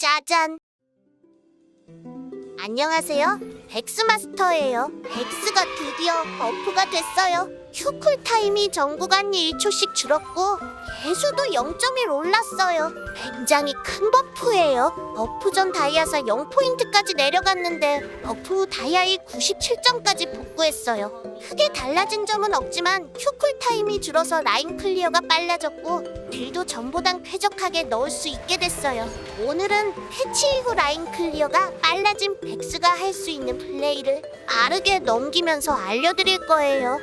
짜잔. 안녕하세요. 백스마스터예요. 백스가 드디어 버프가 됐어요. 휴쿨 타임이 전구간 1초씩 줄었고 개수도 0.1 올랐어요. 굉장히 큰 버프예요. 버프 전 다이아사 0포인트까지 내려갔는데 버프 후 다이아이 97점까지 복구했어요. 크게 달라진 점은 없지만 휴쿨 타임이 줄어서 라인 클리어가 빨라졌고 딜도 전보단 쾌적하게 넣을 수 있게 됐어요. 오늘은 패치 이후 라인 클리어가 빨라진 백스가 할 수 있는 플레이를 빠르게 넘기면서 알려드릴 거예요.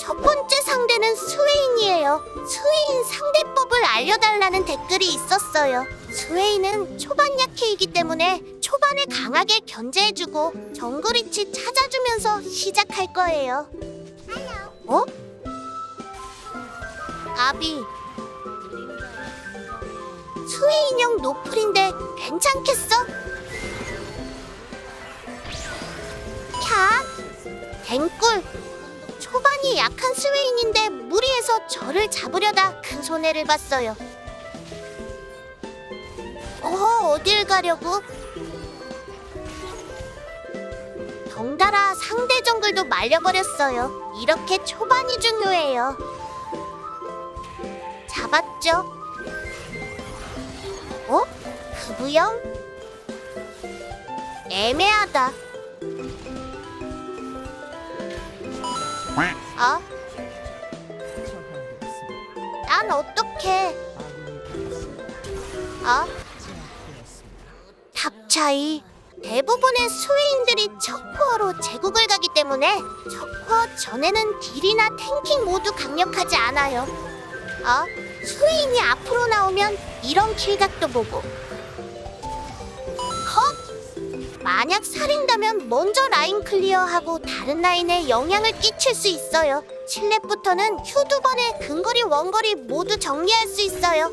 첫 번째 상대는 스웨인이에요. 스웨인 상대법을 알려달라는 댓글이 있었어요. 스웨인은 초반 약해이기 때문에 초반에 강하게 견제해주고 정글위치 찾아주면서 시작할 거예요. 어? 아비 스웨인형 노플인데 괜찮겠어? 캬 댕꿀 초반이 약한 스웨인인데 무리해서 저를 잡으려다 큰 손해를 봤어요. 어, 어딜 가려고? 덩달아 상대 정글도 말려버렸어요. 이렇게 초반이 중요해요. 잡았죠? 어? 그부영? 애매하다. 어? 난 어떡해? 어? 탑 차이. 대부분의 스웨인들이 척코어로 제국을 가기 때문에 척코어 전에는 딜이나 탱킹 모두 강력하지 않아요. 어? 스웨인이 앞으로 나오면 이런 킬각도 보고. 만약 살인다면 먼저 라인 클리어하고 다른 라인에 영향을 끼칠 수 있어요. 7렙부터는 휴두 번에 근거리 원거리 모두 정리할 수 있어요.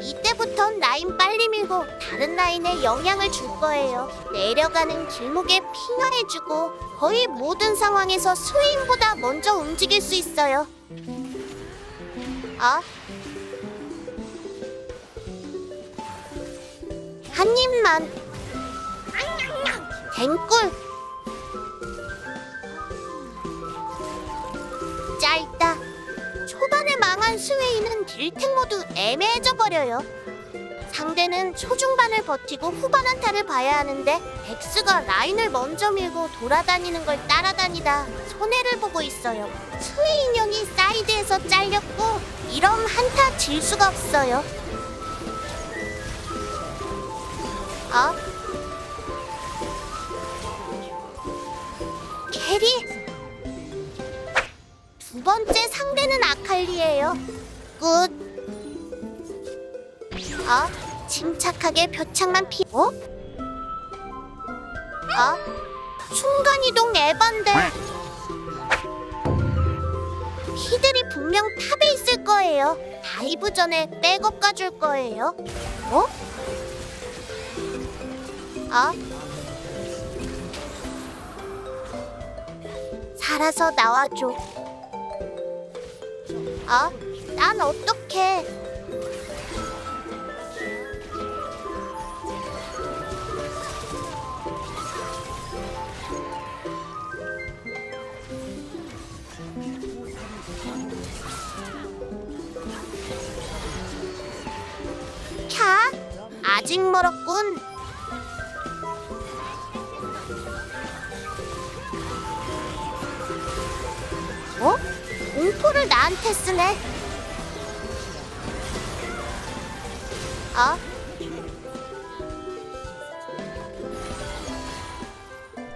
이때부턴 라인 빨리 밀고 다른 라인에 영향을 줄 거예요. 내려가는 길목에 핑화해주고 거의 모든 상황에서 스웨인보다 먼저 움직일 수 있어요. 어? 한 입만. 댕꿀. 짧다. 초반에 망한 스웨이는 딜탱 모두 애매해져 버려요. 상대는 초중반을 버티고 후반 한타를 봐야 하는데 백스가 라인을 먼저 밀고 돌아다니는 걸 따라다니다 손해를 보고 있어요. 스웨이 인형이 사이드에서 잘렸고 이런 한타 질 수가 없어요. 어? 캐리? 두 번째 상대는 아칼리예요. 굿. 어? 침착하게 표창만 피. 어? 어? 순간 이동 에반데. 히들이 분명 탑에 있을 거예요. 다이브 전에 백업 가줄 거예요. 어? 어? 살아서 나와줘. 어? 난 어떡해? 캬, 아직 멀었군. 어? 공포를 나한테 쓰네. 어?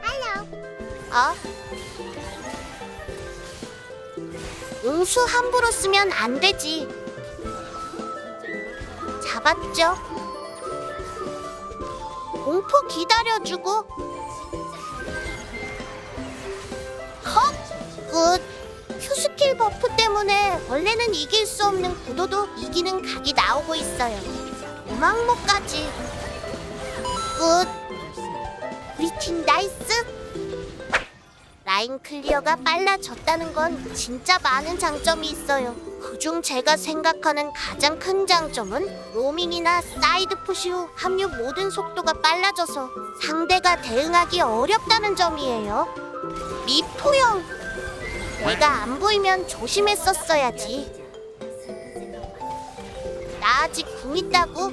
할로. 어? 응수 함부로 쓰면 안 되지. 잡았죠? 공포 기다려주고. 컷! 굿! 큐스킬 버프 때문에 원래는 이길 수 없는 구도도 이기는 각이 나오고 있어요. 오망모까지. 굿. 우리 팀 나이스. 라인 클리어가 빨라졌다는 건 진짜 많은 장점이 있어요. 그중 제가 생각하는 가장 큰 장점은 로밍이나 사이드 푸시 후 합류 모든 속도가 빨라져서 상대가 대응하기 어렵다는 점이에요. 미포형, 내가 안 보이면 조심했었어야지. 나 아직 궁 있다고?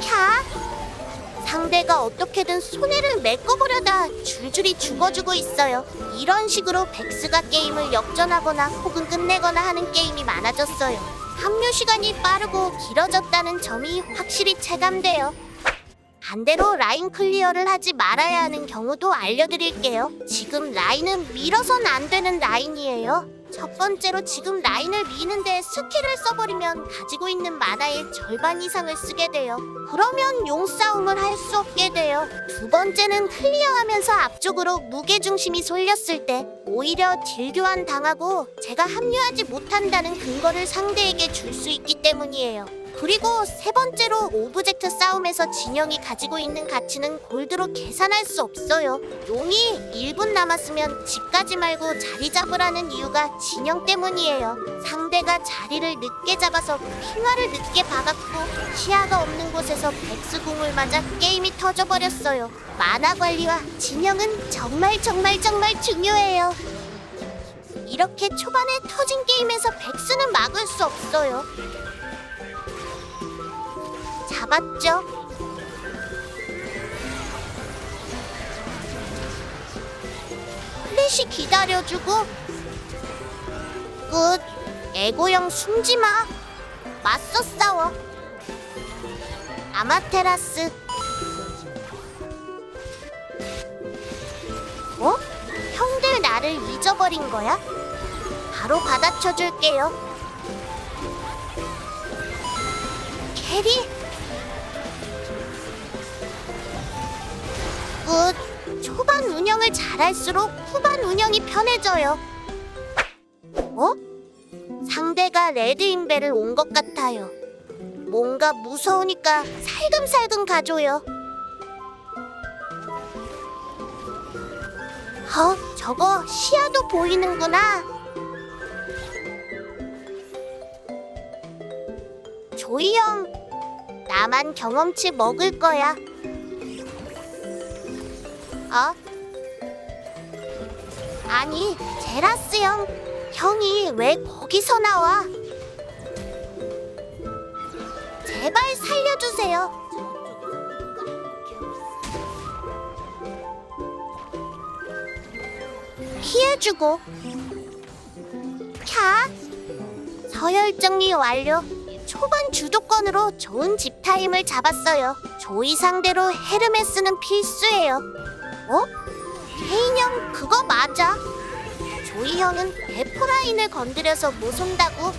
캬! 상대가 어떻게든 손해를 메꿔보려다 줄줄이 죽어주고 있어요. 이런 식으로 백스가 게임을 역전하거나 혹은 끝내거나 하는 게임이 많아졌어요. 합류 시간이 빠르고 길어졌다는 점이 확실히 체감돼요. 반대로 라인 클리어를 하지 말아야 하는 경우도 알려드릴게요. 지금 라인은 밀어선 안 되는 라인이에요. 첫 번째로 지금 라인을 미는데 스킬을 써버리면 가지고 있는 만화의 절반 이상을 쓰게 돼요. 그러면 용싸움을 할 수 없게 돼요. 두 번째는 클리어하면서 앞쪽으로 무게중심이 쏠렸을 때 오히려 딜 교환 당하고 제가 합류하지 못한다는 근거를 상대에게 줄 수 있기 때문이에요. 그리고 세 번째로 오브젝트 싸움에서 진영이 가지고 있는 가치는 골드로 계산할 수 없어요. 용이 1분 남았으면 집까지 말고 자리 잡으라는 이유가 진영 때문이에요. 상대가 자리를 늦게 잡아서 핑화를 늦게 박았고 시야가 없는 곳에서 백스공을 맞아 게임이 터져버렸어요. 만화 관리와 진영은 정말 정말 정말 중요해요. 이렇게 초반에 터진 게임에서 백스는 막을 수 없어요. 잡았죠? 플래시 기다려주고. 끝 에고형 숨지 마. 맞서 싸워. 아마테라스. 어? 형들 나를 잊어버린 거야? 바로 받아쳐줄게요. 캐리 끝. 초반 운영을 잘할수록 후반 운영이 편해져요. 어? 상대가 레드 인벨을 온 것 같아요. 뭔가 무서우니까 살금살금 가줘요. 어, 저거 시야도 보이는구나. 조이 형, 나만 경험치 먹을 거야. 어? 아니, 제라스 형. 형이 왜 거기서 나와? 제발 살려주세요. 피해주고. 캬. 서열 정리 완료. 초반 주도권으로 좋은 집 타임을 잡았어요. 조이 상대로 헤르메스는 필수예요. 어? 케인 형 그거 맞아. 조이 형은 데프라인을 건드려서 못 온다고.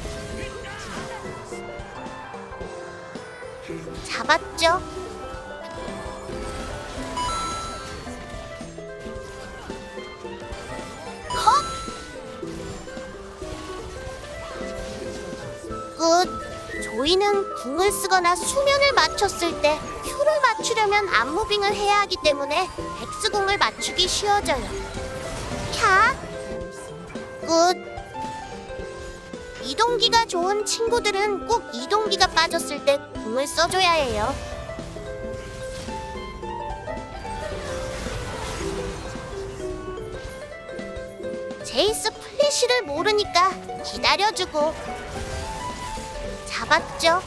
잡았죠. 컷! 끝. 조이는 궁을 쓰거나 수면을 맞췄을 때 큐를 맞추려면 안무빙을 해야 하기 때문에 백스공을 맞추기 쉬워져요. 캬. 끝. 이동기가 좋은 친구들은 꼭 이동기가 빠졌을 때 궁을 써줘야 해요. 제이스 플래시를 모르니까 기다려주고 잡았죠.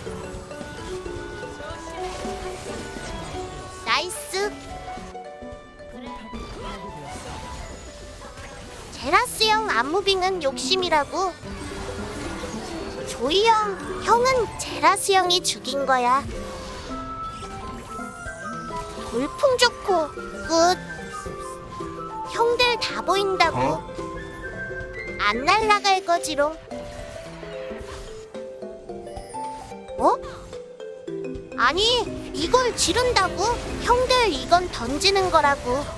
제라스 형 안무빙은 욕심이라고. 조이 형, 형은 제라스 형이 죽인 거야. 돌풍 좋고 끝. 형들 다 보인다고. 안 날라갈 거지롱. 어? 아니, 이걸 지른다고? 형들 이건 던지는 거라고.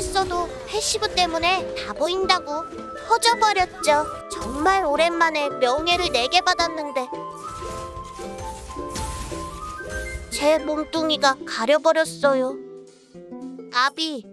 써도 패시브 때문에 다 보인다고. 터져버렸죠. 정말 오랜만에 명예를 내게 받았는데. 제 몸뚱이가 가려버렸어요. 아비,